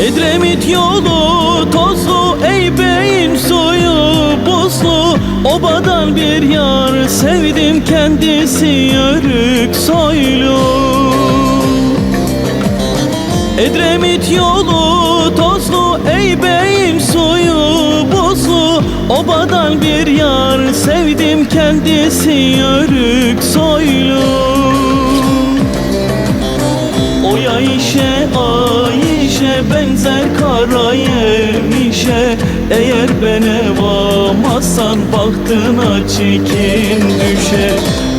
Edremit yolu tozlu ey beyin suyu buzlu Obadan bir yar sevdim kendisi yörük soylu. Edremit yolu tozlu ey beyin suyu buzlu Obadan bir yar sevdim kendisi yörük soylu. Yemişe Eğer beni vamazsan bahtına çekin düşe.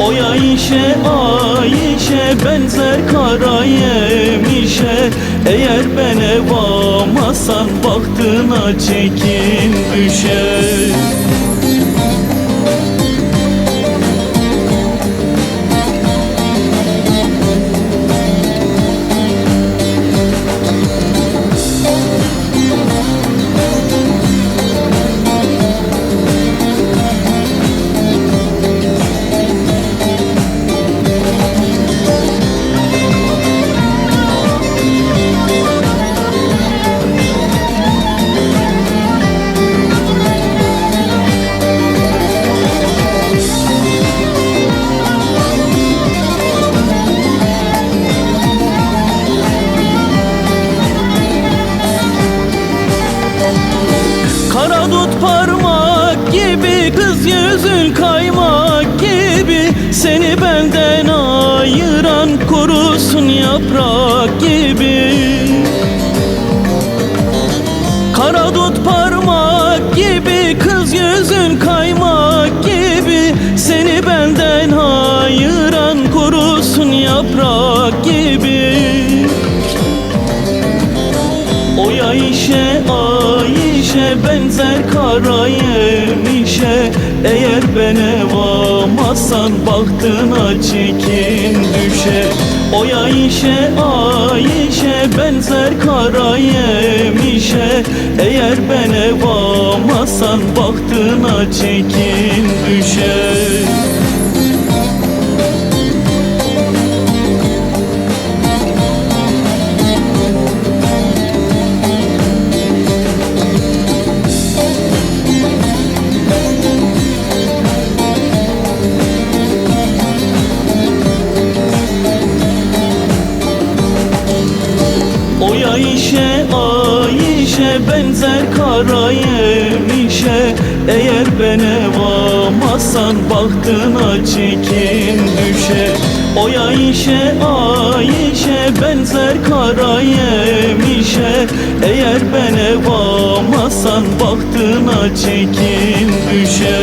Oy Ayşe Ayşe benzer kara yemişe. Eğer beni vamazsan bahtına çekin düşe Yüzün kaymak gibi Seni benden ayıran Kurusun yaprak gibi. Kara dut parmak gibi Kız yüzün kaymak gibi Seni benden ayıran Kurusun yaprak gibi. Oy Ayşe Ayşe benzer kara yemişe Eğer beni vamazsan bahtına çekin düşe Oy Ayşe Ayşe benzer kara yemişe. Eğer beni vamazsan bahtına çekin düşe Ayşe Ayşe benzer kara yemişe. Eğer beni vamazsan bahtına çekin düşe. Oy Ayşe Ayşe benzer kara yemişe. Eğer beni vamazsan bahtına çekin düşe